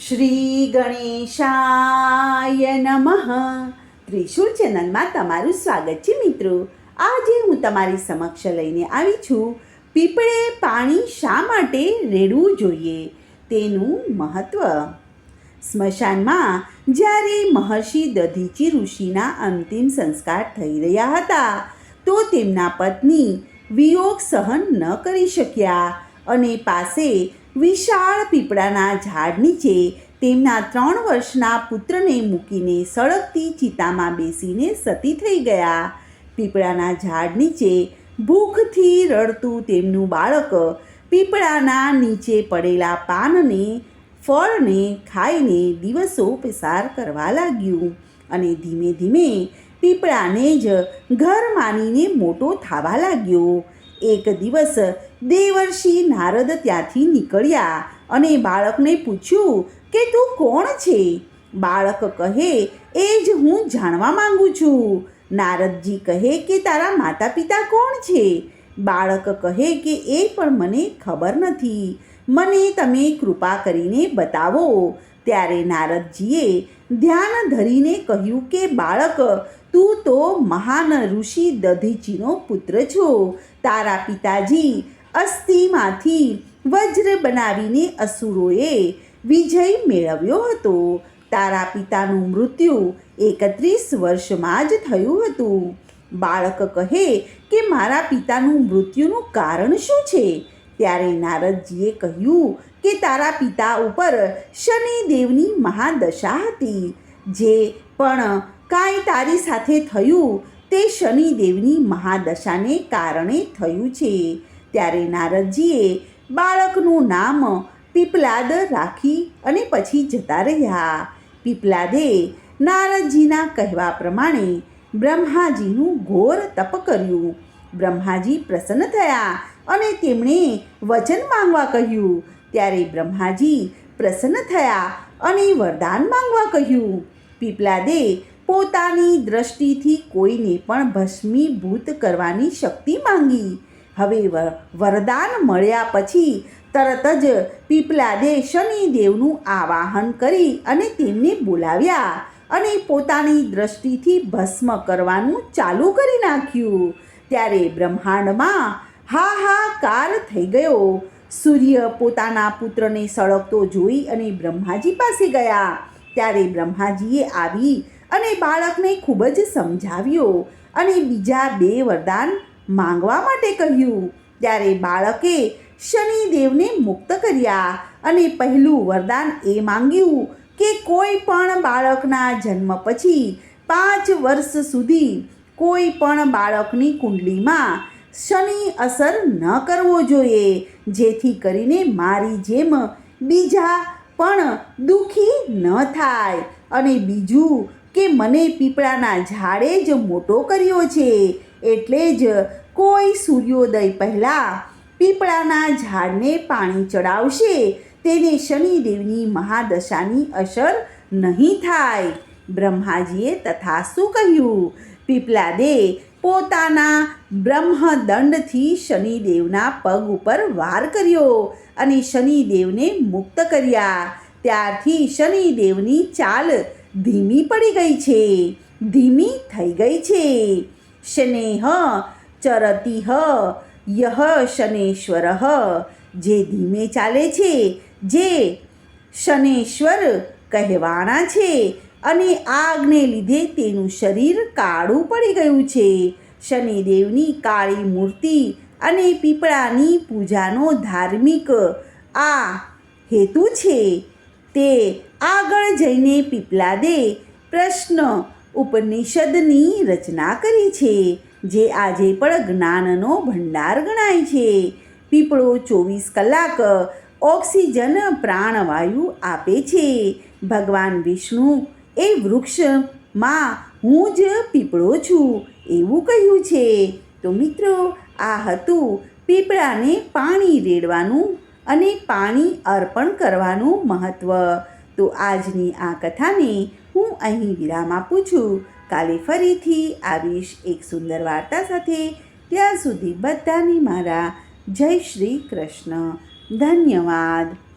શ્રી ગણેશાય નમઃ ચેનલમાં તમારું સ્વાગત છે મિત્રો. આજે હું તમારી સમક્ષ લઈને આવી છું. પીપળે પાણી શા માટે રેડવું જોઈએ? તેનું મહત્ત્વ સ્મશાનમાં જ્યારે મહર્ષિ દધીચી ઋષિના અંતિમ સંસ્કાર થઈ રહ્યા હતા, તો તેમના પત્ની વિયોગ સહન ન કરી શક્યા અને પાસે વિશાળ પીપળાના ઝાડ નીચે તેમના ત્રણ વર્ષના પુત્રને મૂકીને સળગતી ચિતામાં બેસીને સતી થઈ ગયા. પીપળાના ઝાડ નીચે ભૂખથી રડતું તેમનું બાળક પીપળાના નીચે પડેલા પાનને, ફળને ખાઈને દિવસો પસાર કરવા લાગ્યું અને ધીમે ધીમે પીપળાને જ ઘર માનીને મોટો થવા લાગ્યો. એક દિવસ દેવર્ષિ નારદ ત્યાંથી નીકળ્યા અને બાળકને પૂછ્યું કે, તું કોણ છે? બાળક કહે, એ જ હું જાણવા માંગુ છું. નારદજી કહે કે, તારા માતા પિતા કોણ છે? બાળક કહે કે, એ પણ મને ખબર નથી. મને તમે કૃપા કરીને બતાવો. ત્યારે નારદજીએ ધ્યાન ધરીને કહ્યું કે, બાળક, તું તો મહાન ઋષિ દધીચીનો પુત્ર છો. તારા પિતાજી અસ્થિમાંથી વજ્ર બનાવીને અસુરોએ વિજય મેળવ્યો હતો. તારા પિતાનું મૃત્યુ એકત્રીસ વર્ષમાં જ થયું હતું. બાળક કહે કે મારા પિતાનું મૃત્યુનું કારણ શું છે? ત્યારે નારદજીએ કહ્યું કે તારા પિતા ઉપર શનિદેવની મહાદશા હતી. જે પણ કાંઈ તારી સાથે થયું તે શનિદેવની મહાદશાને કારણે થયું છે. ત્યારે નારદજીએ બાળકનું નામ પીપલાદ રાખી અને પછી જતા રહ્યા. પીપલાદે નારદજીના કહેવા પ્રમાણે બ્રહ્માજીનું ઘોર તપ કર્યું. બ્રહ્માજી પ્રસન્ન થયા અને તેમણે વચન માંગવા કહ્યું. ત્યારે બ્રહ્માજી પ્રસન્ન થયા અને વરદાન માંગવા કહ્યું. પીપલાદે પોતાની દ્રષ્ટિથી કોઈને પણ ભસ્મીભૂત કરવાની શક્તિ માંગી. હવે વરદાન મળ્યા પછી તરત જ પીપલાદે શનિદેવનું આવાહન કરી અને તેમને બોલાવ્યા અને પોતાની દ્રષ્ટિથી ભસ્મ કરવાનું ચાલુ કરી નાખ્યું. ત્યારે બ્રહ્માંડમાં હાહાકાર થઈ ગયો. સૂર્ય પોતાના પુત્રને સળગતો જોઈ અને બ્રહ્માજી પાસે ગયા. ત્યારે બ્રહ્માજીએ આવી અને બાળકને ખૂબ જ સમજાવ્યો અને બીજા બે વરદાન માંગવા માટે કહ્યું. ત્યારે બાળકે શનિદેવને મુક્ત કર્યા અને પહેલું વરદાન એ માંગ્યું કે કોઈ પણ બાળકના જન્મ પછી પાંચ વર્ષ સુધી કોઈ પણ બાળકની કુંડલીમાં શનિ અસર ન કરવો જોઈએ, જેથી કરીને મારી જેમ બીજા પણ દુઃખી ન થાય અને બીજું કે મને પીપળાના ઝાડે જ મોટો કર્યો છે, એટલે જ કોઈ સૂર્યોદય પહેલાં પીપળાના ઝાડને પાણી ચડાવશે. તેને શનિદેવની મહાદશાની અસર નહીં થાય. બ્રહ્માજીએ તથાસ્તુ કહ્યું પીપલાદે પોતાના બ્રહ્મદંડથી શનિદેવના પગ ઉપર વાર કર્યો અને શનિદેવને મુક્ત કર્યા. ત્યારથી શનિદેવની ચાલ ધીમી પડી ગઈ છે. ધીમી થઈ ગઈ છે. શનેહ ચરતી યહ શનેશ્વર જે ધીમે ચાલે છે, જે શનેશ્વર કહેવાણા છે અને આગને લીધે તેનું શરીર કાળું પડી ગયું છે. શનિદેવની કાળી મૂર્તિ અને પીપળાની પૂજાનો ધાર્મિક આ હેતુ છે. તે આગળ જઈને પીપલાદે પ્રશ્ન ઉપનિષદની રચના કરી છે, જે આજે પણ જ્ઞાનનો ભંડાર ગણાય છે. પીપળો ચોવીસ કલાક ઓક્સિજન પ્રાણવાયુ આપે છે. ભગવાન વિષ્ણુ એ વૃક્ષમાં હું જ પીપળો છું એવું કહ્યું છે. તો મિત્રો, આ હતું પીપળાને પાણી રેડવાનું અને પાણી અર્પણ કરવાનું મહત્ત્વ તો આજની આ કથાને હું અહીં વિરામ આપું છું. કાલે ફરીથી આવીશ એક સુંદર વાર્તા સાથે. ત્યાં સુધી બધાને મારા જય શ્રી કૃષ્ણ. ધન્યવાદ.